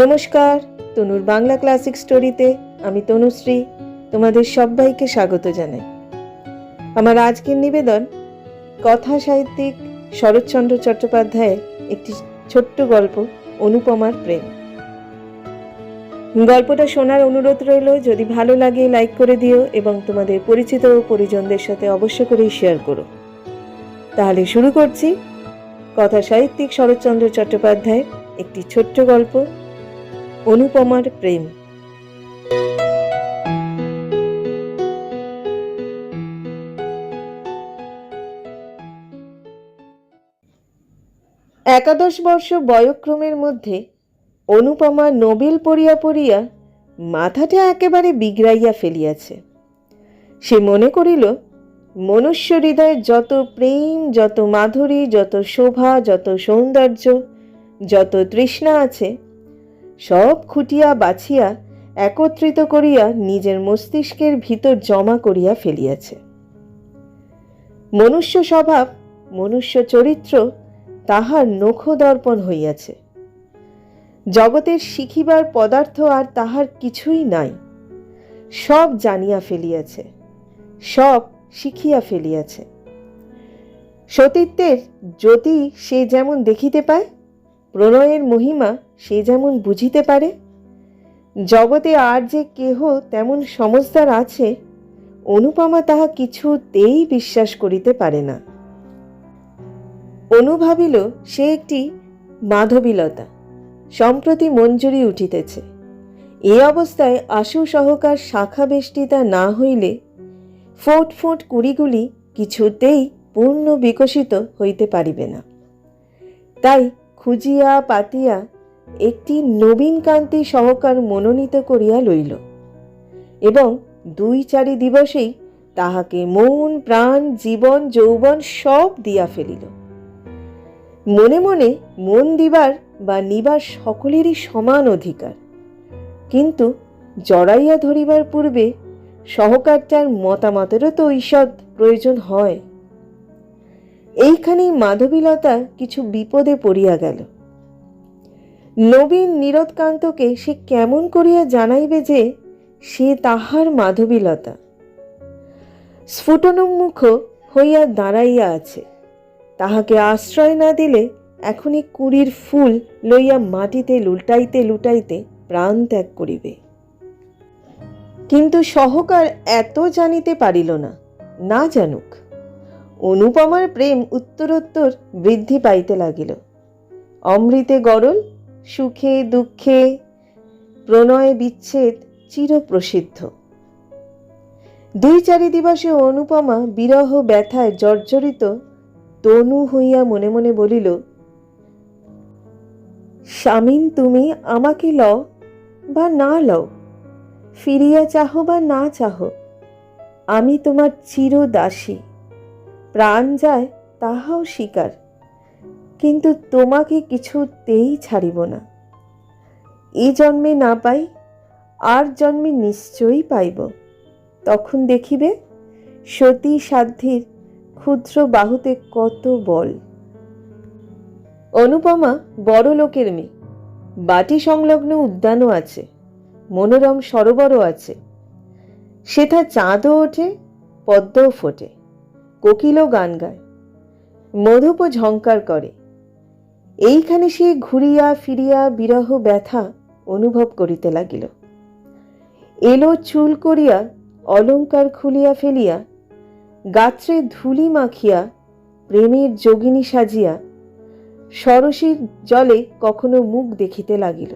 নমস্কার, তনুর বাংলা ক্লাসিক স্টোরিতে আমি তনুশ্রী, তোমাদের সবাইকে স্বাগত জানাই। আমার আজকের নিবেদন কথা সাহিত্যিক শরৎচন্দ্র চট্টোপাধ্যায়ের একটি ছোট্ট গল্প, অনুপমার প্রেম। গল্পটা শোনার অনুরোধ রইল, যদি ভালো লাগে লাইক করে দিও এবং তোমাদের পরিচিত ও পরিজনদের সাথে অবশ্য করেই শেয়ার করো। তাহলে শুরু করছি। কথা সাহিত্যিক শরৎচন্দ্র চট্টোপাধ্যায়ের একটি ছোট্ট গল্প অনুপমার প্রেম। একাদশ বর্ষ বয়ক্রমের মধ্যে অনুপমা নোবেল পড়িয়া পড়িয়া মাথাটা একেবারে বিগড়াইয়া ফেলিয়াছে। সে মনে করিল, মনুষ্য হৃদয়ে যত প্রেম, যত মাধুরী, যত শোভা, যত সৌন্দর্য, যত তৃষ্ণা আছে সব খুঁটিয়া বাছিয়া একত্রিত করিয়া নিজের মস্তিষ্কের ভিতর জমা করিয়া ফেলিয়াছে। মনুষ্য স্বভাব, মনুষ্য চরিত্র তাহার নখদর্পণ হইয়াছে। জগতের শিখিবার পদার্থ আর তাহার কিছুই নাই। সব জানিয়া ফেলিয়াছে, সব শিখিয়া ফেলিয়াছে। সতীত্বের জ্যোতি সে যেমন দেখিতে পায়, প্রণয়ের মহিমা সে যেমন বুঝিতে পারে। জগতে আর যে কেহ তেমন সমজদার আছে, অনুপমা তাহা কিছুতেই বিশ্বাস করিতে পারে না। অনুভাবিল সে একটি মাধবীলতা, সম্প্রতি মঞ্জুরি উঠিতেছে। এ অবস্থায় আশু সহকার শাখা বেষ্টিতা না হইলে ফোট ফোট কুড়িগুলি কিছুতেই পূর্ণ বিকশিত হইতে পারিবে না। তাই খুঁজিয়া পাতিয়া একটি নবীন কান্তি সহকার মনোনীত করিয়া লইল। এবং দুই চারি দিবসেই তাহাকে মন, প্রাণ, জীবন, যৌবন সব দিয়া ফেলিল। মনে মনে মন দিবার বা নিবার সকলেরই সমান অধিকার। কিন্তু জড়াইয়া ধরিবার পূর্বে সহকারটার মতামতেরও তো ঈষৎ প্রয়োজন হয়। এইখানেই মাধবীলতা কিছু বিপদে পড়িয়া গেল। নবীন নীরদকান্তকে সে কেমন করিয়া জানাইবে যে সে তাহার মাধবীলতা? স্ফুটনোন্মুখ হইয়া দাঁড়াইয়া আছে। তাহাকে আশ্রয় না দিলে এখনই কুড়ির ফুল লইয়া মাটিতে লুটাইতে লুটাইতে প্রাণ ত্যাগ করিবে। কিন্তু সহকার এত জানিতে পারিল না না জানুক। অনুপমার প্রেম উত্তরোত্তর বৃদ্ধি পাইতে লাগিল। অমৃতে গরল সুখে, দুঃখে, প্রণয়, বিচ্ছেদ চিরপ্রসিদ্ধ। দুই চারি দিবসে অনুপমা বিরহ ব্যথায় জর্জরিত তনু হইয়া মনে মনে বলিল, স্বামীন, তুমি আমাকে লও বা না লও, ফিরিয়া চাহ বা না চাহ, আমি তোমার চির দাসী প্রাণ যায় তাহাও স্বীকার কিন্তু তোমাকে কিছুতেই ছাড়িব না। এ জন্মে না পাই, আর জন্মে নিশ্চয়ই পাইব। তখন দেখিবে, সতী সাধ্যের ক্ষুদ্র বাহুতে কত বল। অনুপমা বড় লোকের মেয়ে। বাটি সংলগ্ন উদ্যানও আছে, মনোরম সরোবরও আছে। সেথা চাঁদও ওঠে, পদ্মও ফোটে, কোকিলও গান গায়। মধুপ ঝঙ্কার করে। এইখানে সে ঘুরিয়া ফিরিয়া বিরহ ব্যথা অনুভব করিতে লাগিল। এলো চুল করিয়া অলঙ্কার খুলিয়া ফেলিয়া, গাত্রে ধুলি মাখিয়া, প্রেমের যোগিনী সাজিয়া, সরসীর জলে কখনো মুখ দেখিতে লাগিল।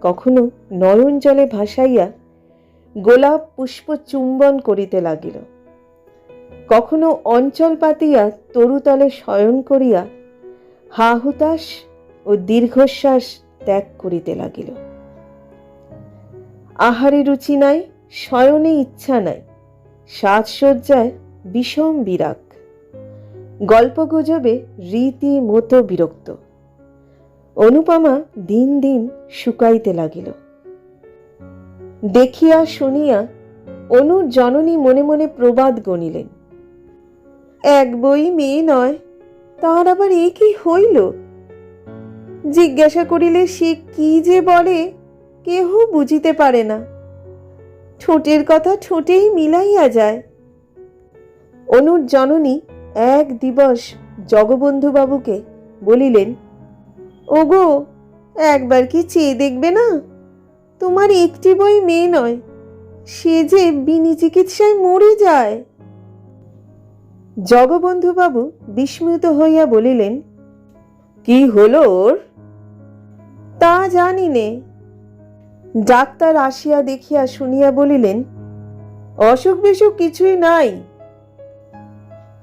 কখনো নয়ন জলে ভাসাইয়া, গোলাপ পুষ্প চুম্বন করিতে লাগিল। কখনো অঞ্চল পাতিয়া তরুতলে শয়ন করিয়া হা হুতাশ ও দীর্ঘশ্বাস ত্যাগ করিতে লাগিল। আহারে রুচি নাই, শয়নে ইচ্ছা নাই, সাজসজ্জায় বিষম বিরাগ। গল্পগুজবে রীতি মতো বিরক্ত। অনুপমা দিন দিন শুকাইতে লাগিল। দেখিয়া শুনিয়া অনুর জননী মনে মনে প্রবাদ গণিলেন। এক বই মেয়ে নয় তার আবার এ কি হইল? জিজ্ঞাসা করিলে সে কি যে বলে, কেহ বুঝিতে পারে না। ঠোঁটের কথা ঠোঁটেই মিলাইয়া যায়। অনুর জননী এক দিবস জগবন্ধুবাবুকে বলিলেন, ওগো, একবার কি চেয়ে দেখবে না? তোমার একটি বই মেয়ে নয়, সে যে বিনি চিকিৎসায় মরে যায়। জগবন্ধুবাবু বিস্মিত হইয়া বলিলেন, কি হলো ওর? তা জানি নে। ডাক্তার আসিয়া দেখিয়া শুনিয়া বলিলেন, অসুখ বিসুখ কিছুই নাই।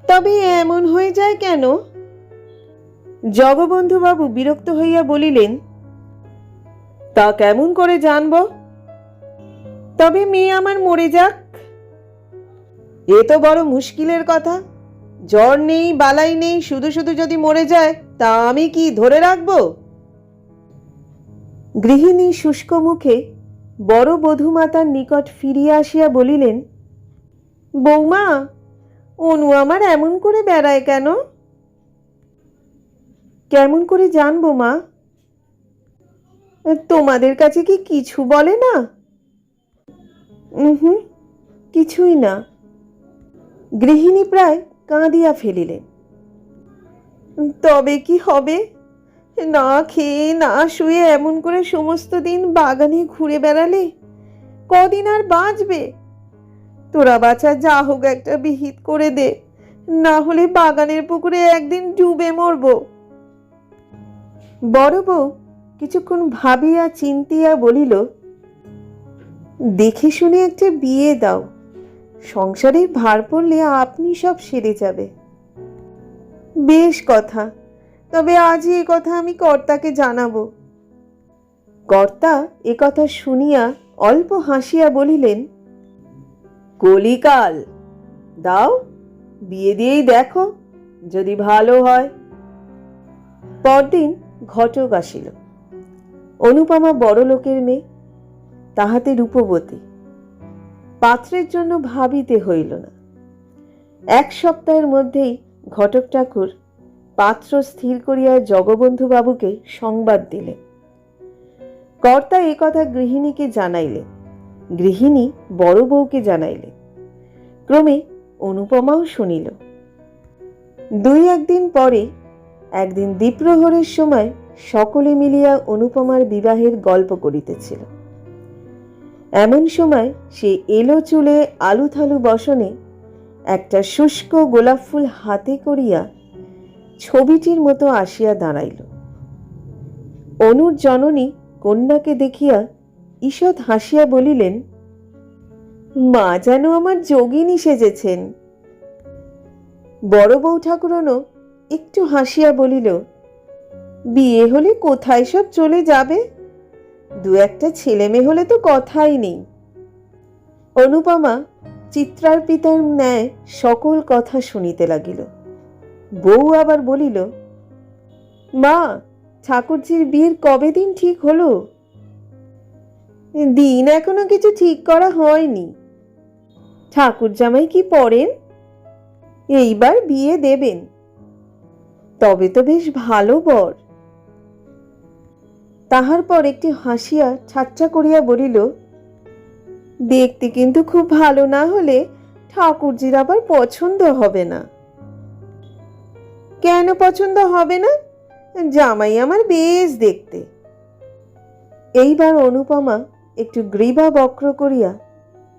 তবে এমন হয়ে যায় কেন? জগবন্ধুবাবু বিরক্ত হইয়া বলিলেন, তা কেমন করে জানব? তবে মেয়ে আমার মরে যাক। এ তো বড় মুশকিলের কথা। জ্বর নেই, বালাই নেই, শুধু শুধু যদি মরে যায়, তা আমি কি ধরে রাখব? গৃহিণী শুষ্ক মুখে বড় বধূমাতার নিকট ফিরিয়া আসিয়া বলিলেন, বৌমা, অনু আমার এমন করে বেড়ায় কেন? কেমন করে জানব মা? তোমাদের কাছে কি কিছু বলে না? হুম কিছুই না। গৃহিণী প্রায় কাঁদিয়া ফেলিলেন। তবে কি হবে? না খেয়ে, না শুয়ে এমন করে সমস্ত দিন বাগানে ঘুরে বেড়ালে কদিন আর বাঁচবে? তোরা বাছা, যা হোক একটা বিহিত করে দে, না হলে বাগানের পুকুরে একদিন ডুবে মরব। বড় বউ কিছুক্ষণ ভাবিয়া চিন্তিয়া বলিল, দেখে শুনে একটা বিয়ে দাও। সংসারের ভার পড়লে আপনি সব সেরে যাবে। বেশ কথা। তবে আজ এ কথা আমি কর্তাকে জানাব। কর্তা এ কথা শুনিয়া অল্প হাসিয়া বলিলেন, কলিকাল, দাও, বিয়ে দিয়েই দেখো, যদি ভালো হয়। পরদিন ঘটক আসিল। অনুপমা বড় লোকের মেয়ে, তাহাতে রূপবতী। পাত্রের জন্য ভাবিতে হইল না। এক সপ্তাহের মধ্যেই ঘটক ঠাকুর পাত্র স্থির করিয়া জগবন্ধু বাবুকে সংবাদ দিলেন। কর্তা এ কথা গৃহিণীকে জানাইলে গৃহিণী বড় বউকে জানাইলে ক্রমে অনুপমাও শুনিল। দুই একদিন পরে একদিন দ্বীপ্রহরের সময় সকলে মিলিয়া অনুপমার বিবাহের গল্প করিতেছিল। এমন সময় সে এলো চুলে আলুথালু বসনে, একটা শুষ্ক গোলাপ ফুল হাতে করিয়া ছবিটির মতো আসিয়া দাঁড়াইল। অনুর জননী কন্যাকে দেখিয়া ঈষৎ হাসিয়া বলিলেন, মা যেন আমার যোগিনী সেজেছেন। বড় বউ ঠাকুরনও একটু হাসিয়া বলিল, বিয়ে হলে কোথায় সব চলে যাবে? দু একটা ছেলে মেয়ে হলে তো কথাই নেই। অনুপমা চিত্রার পিতার ন্যায় সকল কথা শুনিতে লাগিল। বউ আবার বলিল, মা, ঠাকুরজির বিয়ের কবে দিন ঠিক হলো? দিন এখনও কিছু ঠিক করা হয়নি। ঠাকুর জামাই কি পড়েন? এইবার বিয়ে দেবেন। তবে তো বেশ ভালো বর। তাহার পর একটি হাসিয়া ঠাট্টা করিয়া বলিল, দেখতে কিন্তু খুব ভালো না হলে ঠাকুরজির আবার পছন্দ হবে না। কেন পছন্দ হবে না? জামাই আমার বেশ দেখতে। এইবার অনুপমা একটু গ্রীবা বক্র করিয়া,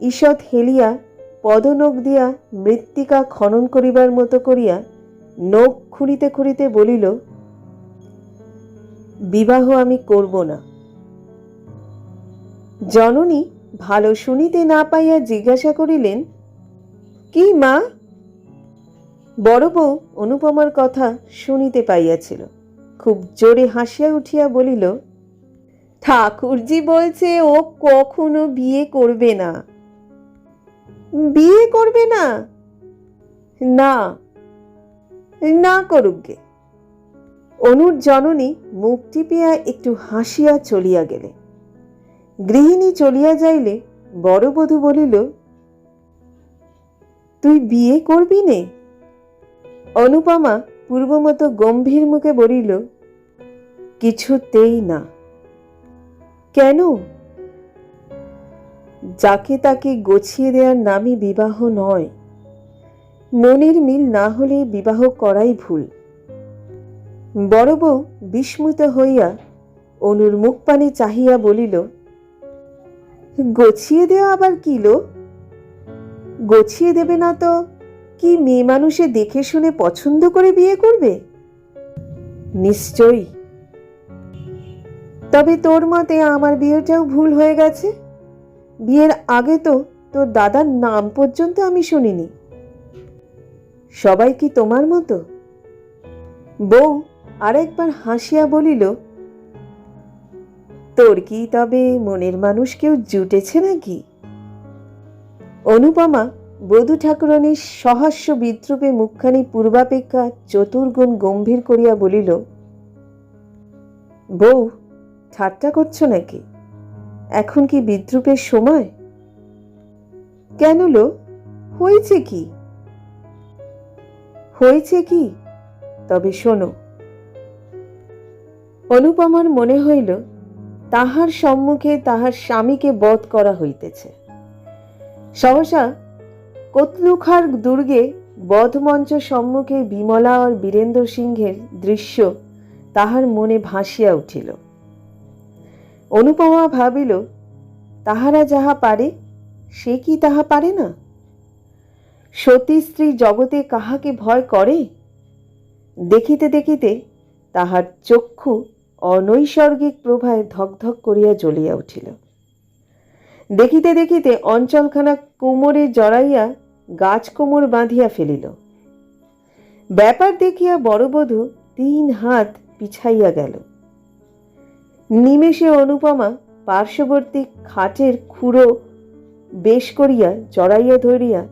ঈষৎ হেলিয়া পদনখ দিয়া মৃত্তিকা খনন করিবার মতো করিয়া নখ খুঁড়িতে খুঁড়িতে বলিল বিবাহ আমি করব না। জননী ভালো শুনিতে না পাইয়া জিজ্ঞাসা করিলেন, কি মা? বড় বউ অনুপমার কথা শুনিতে পাইয়াছিল। খুব জোরে হাসিয়া উঠিয়া বলিল, ঠাকুরজি বলছে ও কখনো বিয়ে করবে না। বিয়ে করবে না? না না করুক গে। অনুর জননী মুখ টিপিয়া একটু হাসিয়া চলিয়া গেলে। গৃহিণী চলিয়া যাইলে বড় বধূ বলিল, তুই বিয়ে করবি নে? অনুপমা পূর্বমতো গম্ভীর মুখে বলিল, কিছুতেই না। কেন? যাকে তাকে গছিয়ে দেওয়ার নামই বিবাহ নয়। মনের মিল না হলে বিবাহ করাই ভুল। বড় বউ বিস্মিত হইয়া অনুর মুখ পানে চাহিয়া বলিল, গছিয়ে দেওয়া আবার কি লো? গছিয়ে দেবে না তো? কি মেয়ে মানুষে দেখে শুনে পছন্দ করে বিয়ে করবে? নিশ্চয়ই। তবে তোর মতে আমার বিয়েটাও ভুল হয়ে গেছে। বিয়ের আগে তো তোর দাদার নাম পর্যন্ত আমি শুনিনি। সবাই কি তোমার মতো? বউ আরেকবার হাসিয়া বলিল, তোর কি তবে মনের মানুষ কেউ জুটেছে নাকি? অনুপমা বধূ ঠাকুরানীর সহাস্য বিদ্রুপে মুখখানি পূর্বাপেক্ষা চতুর্গুণ গম্ভীর করিয়া বলিল, বউ, ঠাট্টা করছ নাকি? এখন কি বিদ্রুপের সময়? কেন লো? হয়েছে কি? হয়েছে কি? তবে শোনো অনুপমার মনে হইল, তাহার সম্মুখে তাহার স্বামীকে বধ করা হইতেছে। সহসা কতলুখার দুর্গে বধমঞ্চ সম্মুখে বিমলা আর বীরেন্দ্র সিংহের দৃশ্য তাহার মনে ভাসিয়া উঠিল। অনুপমা ভাবিল, তাহারা যাহা পারে, সে কি তাহা পারে না? সতী স্ত্রী জগতে কাহাকে ভয় করে? দেখিতে দেখিতে তাহার চক্ষু অনৈসর্গিক প্রভায় ধকধক করিয়া জ্বলিয়া উঠিল। দেখিতে দেখিতে অঞ্চলখানা কোমরে জড়াইয়া গাছ কোমর বাঁধিয়া ফেলিল। ব্যাপার দেখিয়া বড়বধূ তিন হাত পিছাইয়া গেল। নিমেষে অনুপমা পার্শ্ববর্তী খাটের খুঁড়ো বেশ করিয়া জড়াইয়া ধরিয়া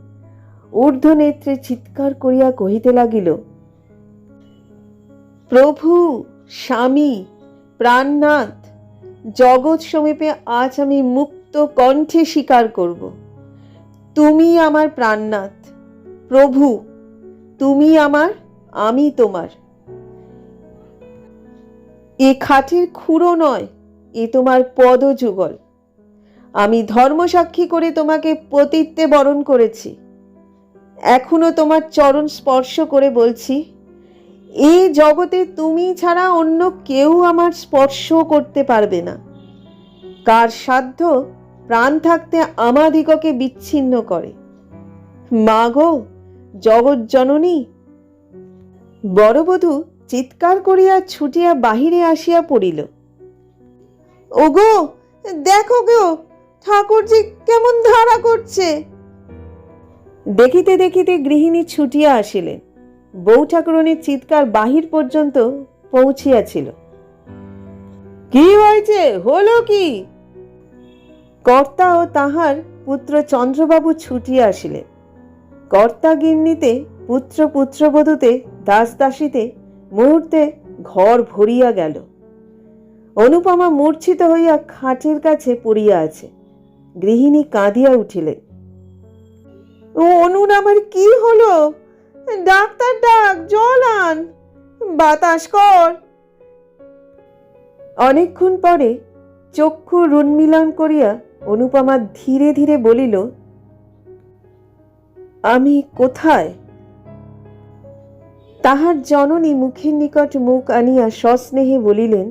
ঊর্ধ্ব নেত্রে চিৎকার করিয়া কহিতে লাগিল, প্রভু, স্বামী প্রাণনাথ, জগৎ সমীপে আজ আমি মুক্ত কণ্ঠে স্বীকার করব। তুমি আমার প্রাণনাথ, প্রভু, তুমি আমার, আমি তোমার। এ খাটের খুঁড়ো নয়, এ তোমার পদযুগল। আমি ধর্মসাক্ষী করে তোমাকে পতিত্বে বরণ করেছি। এখনও তোমার চরণ স্পর্শ করে বলছি এই জগতে তুমি ছাড়া অন্য কেউ আমার স্পর্শ করতে পারবে না। কার সাধ্য প্রাণ থাকতে আমাদিগকে বিচ্ছিন্ন করে। মা গো জগৎ জননী, বড়বধূ চিৎকার করিয়া ছুটিয়া বাহিরে আসিয়া পড়িল। ওগো, দেখো গো ঠাকুরজি কেমন ধারা করছে। দেখিতে দেখিতে গৃহিণী ছুটিয়া আসিলেন। বউ ঠাকুরনির চিৎকার বাহির পর্যন্ত পৌঁছিয়াছিল। কি হয়েছে? হলো কি? কর্তা ও তাহার পুত্র চন্দ্রবাবু ছুটিয়া আসিলেন। কর্তা গিন্নিতে পুত্র পুত্রবধূতে দাস দাসীতে মুহূর্তে ঘর ভরিয়া গেল। অনুপমা মূর্ছিত হইয়া খাটের কাছে পড়িয়া আছে। গৃহিণী কাঁদিয়া উঠিলেন। ও অনুর আমার কি হলো? ডাক্তার ডাক, জল আন। বাতাস কর। অনেকক্ষণ পরে চক্ষু রুন্মিলন করিয়া অনুপমা ধীরে ধীরে বলিল, আমি কোথায়? তাহার জননী মুখের নিকট মুখ আনিয়া সস্নেহে বলিলেন,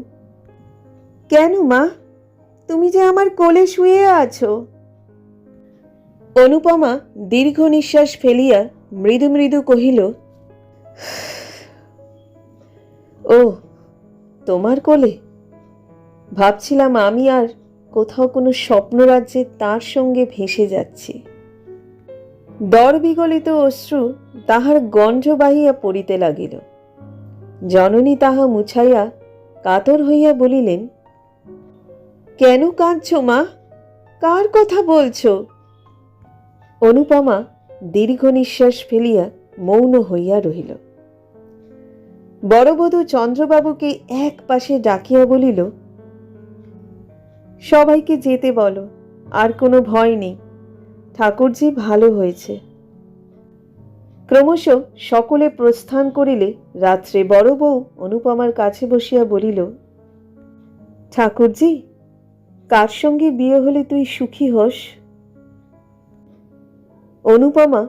কেন মা? তুমি যে আমার কোলে শুয়ে আছো? অনুপমা দীর্ঘ নিঃশ্বাস ফেলিয়া মৃদু মৃদু কহিল, ও, তোমার কোলে? ভাবছিলাম আমি আর কোথাও কোনো স্বপ্নরাজ্যে তার সঙ্গে ভেসে যাচ্ছি। দর বিগলিত অশ্রু তাহার গণ্ড বাহিয়া পড়িতে লাগিল। জননী তাহা মুছাইয়া কাতর হইয়া বলিলেন, কেন কাঁদছ মা? কার কথা বলছো? অনুপমা দীর্ঘ নিঃশ্বাস ফেলিয়া মৌন হইয়া রহিল। বড়বধূ চন্দ্রবাবুকে এক পাশে ডাকিয়া বলিল, সবাইকে যেতে বলো, আর কোনো ভয় নেই। ঠাকুরজি ভালো হয়েছে ক্রমশ সকলে প্রস্থান করিলে রাত্রে বড় বউ অনুপমার কাছে বসিয়া বলিল, ঠাকুরজি, কার সঙ্গে বিয়ে হলে তুই সুখী হোস? অনুপমা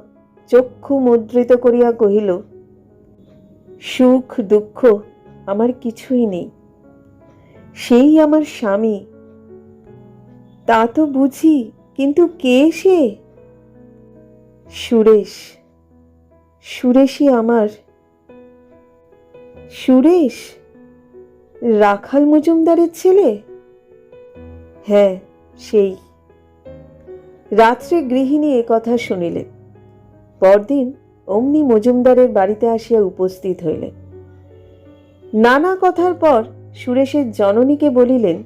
চক্ষু মুদ্রিত করিয়া কহিল, সুখ, দুঃখ আমার কিছুই নেই। সেই আমার স্বামী। তা তো বুঝি, কিন্তু কে সে? সুরেশ। সুরেশই আমার। সুরেশ? রাখাল মজুমদারের ছেলে? হ্যাঁ সেই। রাত্রে গৃহিণী এ কথা শুনিলেন পরদিন অমনি মজুমদারের বাড়িতে আসিয়া উপস্থিত হইলেন নানা কথার পর সুরেশের জননীকে বলিলেন,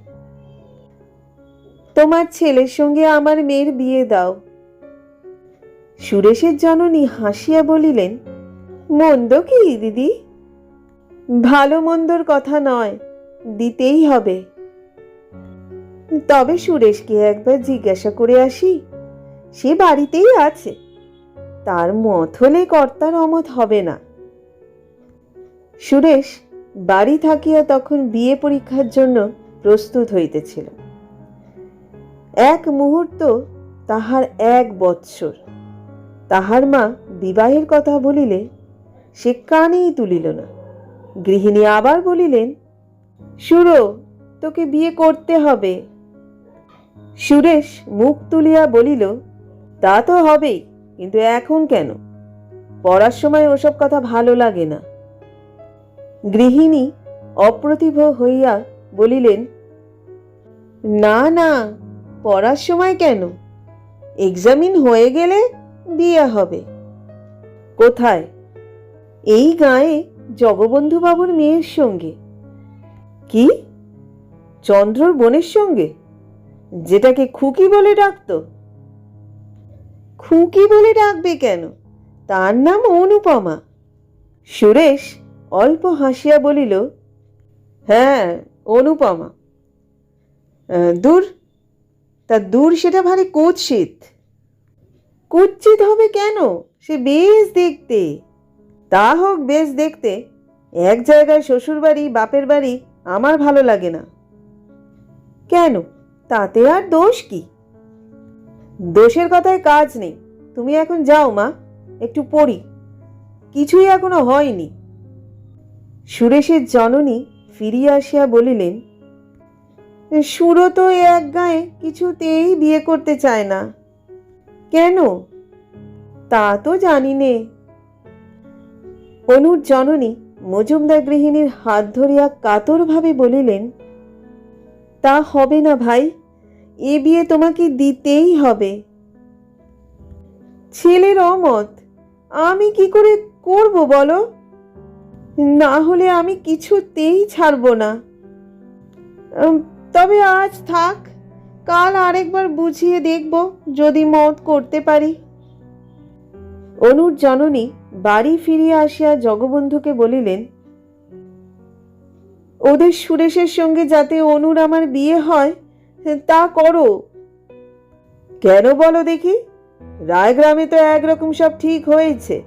তোমার ছেলের সঙ্গে আমার মেয়ের বিয়ে দাও। সুরেশের জননী হাসিয়া বলিলেন, মন্দ কি দিদি? ভালো মন্দর কথা নয়, দিতেই হবে। তবে সুরেশকে একবার জিজ্ঞাসা করে আসি। সে বাড়িতেই আছে। তার মত হলে কর্তার অমত হবে না। সুরেশ বাড়ি থাকিয়া তখন বিয়ে পরীক্ষার জন্য প্রস্তুত হইতেছিল। এক মুহূর্ত তাহার এক বৎসর। তাহার মা বিবাহের কথা বলিলে সে কানেই তুলিল না। গৃহিণী আবার বলিলেন, সুরো, তোকে বিয়ে করতে হবে। সুরেশ মুখ তুলিয়া বলিল তা তো হবেই, কিন্তু এখন কেন? পড়ার সময় ওসব কথা ভালো লাগে না। গৃহিণী অপ্রতিভ হইয়া বলিলেন, না না, পড়ার সময় কেন? এক্সামিন হয়ে গেলে বিয়ে হবে। কোথায়? এই গায়ে জগবন্ধু বাবুর মেয়ের সঙ্গে। কি? চন্দ্রর বোনের সঙ্গে। যেটাকে খুকি বলে ডাকতো। খুকি বলে ডাকবে কেন? তার নাম অনুপমা। সুরেশ অল্প হাসিয়া বলিল হ্যাঁ অনুপমা। দূর, তা দূর সেটা ভারী কুৎসিত। কুৎসিত হবে কেন? সে বেশ দেখতে। তা হোক, বেশ দেখতে। এক জায়গায় শ্বশুর বাড়ি বাপের বাড়ি, আমার ভালো লাগে না। কেন? তাতে আর দোষ কি? দোষের কথায় কাজ নেই। তুমি এখন যাও, মা। একটু পড়ি। কিছুই এখনও হয়নি। সুরেশের জননী ফিরিয়া আসিয়া বলিলেন সুরো তো এ এক গায়ে কিছুতেই বিয়ে করতে চায় না। কেন? তা তো জানি নে। অনুর জননী মজুমদার গৃহিণীর হাত ধরিয়া কাতরভাবে বলিলেন, তা হবে না ভাই। এ বিয়ে তোমাকে দিতেই হবে। ছেলের অমত, আমি কি করে করব বলো? না হলে আমি কিছুতেই ছাড়ব না। তবে আজ থাক, কাল আরেকবার বুঝিয়ে দেখব যদি মত করতে পারি। অনুর জননী বাড়ি ফিরিয়া আসিয়া জগবন্ধুকে বলিলেন, ওদের সুরেশের সঙ্গে যাতে অনুর আমার বিয়ে হয় তা করো। কেন বলো দেখি? রায়গ্রামে তো একরকম সব ঠিক হয়েছে।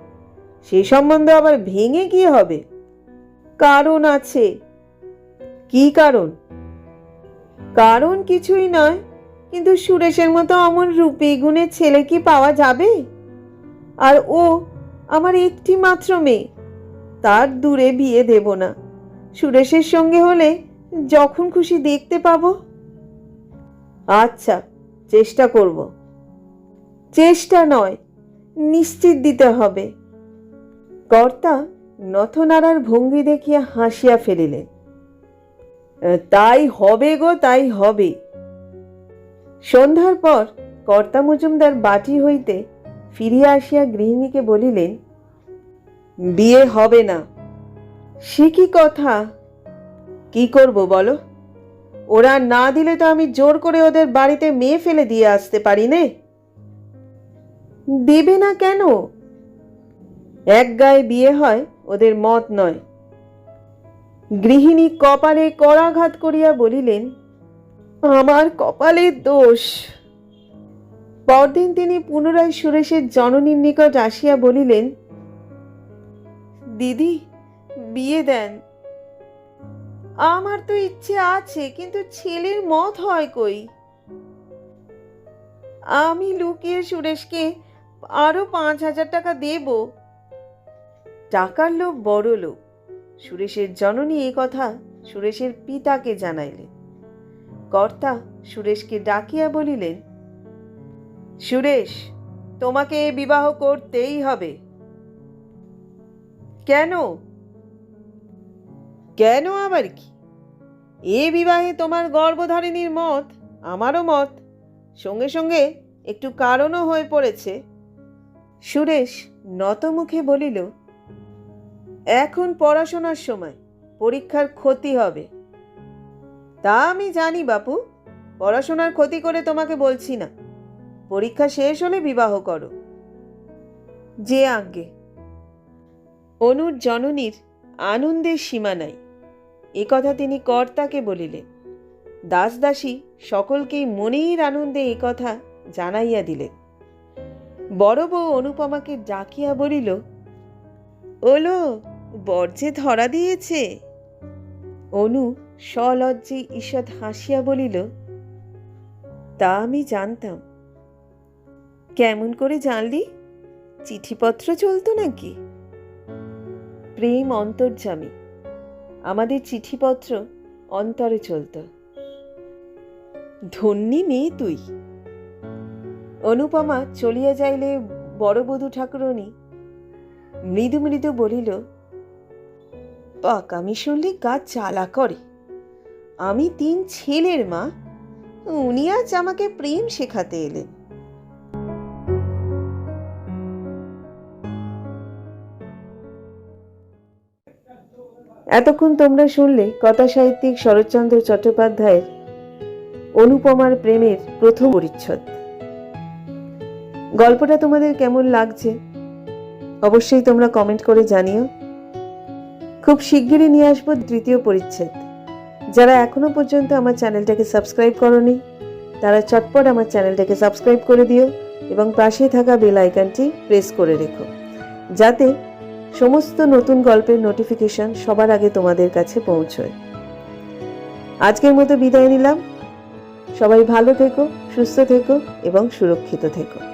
সে সম্বন্ধে আবার ভেঙে কি হবে? কারণ আছে। কি কারণ? কারণ কিছুই নয়, কিন্তু সুরেশের মতো অমন রূপে গুণের ছেলে কি পাওয়া যাবে? আর ও আমার একটি মাত্র মেয়ে, তার দূরে বিয়ে দেব না। সুরেশের সঙ্গে হলে যখন খুশি দেখতে পাবো। আচ্ছা চেষ্টা করব। চেষ্টা নয়, নিশ্চিত দিতে হবে। কর্তা নথনারার ভঙ্গি দেখিয়া হাসিয়া ফেলিলেন। তাই হবে গো, তাই হবে। সন্ধ্যার পর কর্তা মজুমদার বাটি হইতে ফিরিয়া আসিয়া গৃহিণীকে বলিলেন, বিয়ে হবে না। সে কি কথা? কি করব বলো? ওরা না দিলে তো আমি জোর করে ওদের বাড়িতে মেয়ে ফেলে দিয়ে আসতে পারি নে। দেবে না কেন? এক গায়ে বিয়ে হয়, ওদের মত নয়। গৃহিণী কপালে করাঘাত করিয়া বলিলেন, আমার কপালের দোষ। পরদিন তিনি পুনরায় সুরেশের জননীর নিকট আসিয়া বলিলেন, দিদি, বিয়ে দেন। আমার তো ইচ্ছে আছে, কিন্তু ছেলের মত হয় কই? আমি লুকিয়ে সুরেশকে আরও পাঁচ হাজার টাকা দেব। টাকার লোভ বড় লোক সুরেশের জননী এ কথা সুরেশের পিতাকে জানাইলেন। কর্তা সুরেশকে ডাকিয়া বলিলেন, সুরেশ, তোমাকে বিবাহ করতেই হবে। কেন? কেন আবার কি? এ বিবাহে তোমার গর্ভধারিণীর মত, আমারও মত, সঙ্গে সঙ্গে একটু কারণও হয়ে পড়েছে। সুরেশ নতমুখে বলিল, এখন পড়াশোনার সময়, পরীক্ষার ক্ষতি হবে। তা আমি জানি বাপু, পড়াশোনার ক্ষতি করে তোমাকে বলছি না। পরীক্ষা শেষ হলে বিবাহ করো। যে আজ্ঞে। অনুর জননীর আনন্দের সীমা নাই। এ কথা তিনি কর্তাকে বলিলেন। দাসদাসী সকলকেই মনের আনন্দে এ কথা জানাইয়া দিলেন। বড় বউ অনুপমাকে ডাকিয়া বলিল, ওলো বর্জে ধরা দিয়েছে। অনু সলজ্জে ঈষৎ হাসিয়া বলিল, তা আমি জানতাম। কেমন করে জানলি? চিঠিপত্র চলতো নাকি? প্রেম অন্তর্জামী। আমাদের চিঠিপত্র অন্তরে চলত। ধন্যী মেয়ে তুই। অনুপমা চলিয়া যাইলে বড় বধূ ঠাকুরনী মৃদু মৃদু বলিল, পাকামি শুনলে গা চালা করে। আমি তিন ছেলের মা। উনি আজ আমাকে প্রেম শেখাতে এলেন। এতক্ষণ তোমরা শুনলে কথা সাহিত্যিক শরৎচন্দ্র চট্টোপাধ্যায়ের অনুপমার প্রেমের প্রথম পরিচ্ছদ। গল্পটা তোমাদের কেমন লাগছে? অবশ্যই তোমরা কমেন্ট করে জানিও। খুব শিগগিরই নিয়ে আসব তৃতীয় পরিচ্ছেদ। যারা এখনও পর্যন্ত আমার চ্যানেলটাকে সাবস্ক্রাইব করনি, তারা চটপট আমার চ্যানেলটাকে সাবস্ক্রাইব করে দিও এবং পাশে থাকা বেল আইকনটি প্রেস করে রেখো। যাতে সমস্ত নতুন গল্পের নোটিফিকেশন সবার আগে তোমাদের কাছে পৌঁছয়। আজকের মতো বিদায় নিলাম। সবাই ভালো থেকো, সুস্থ থেকো এবং সুরক্ষিত থেকো।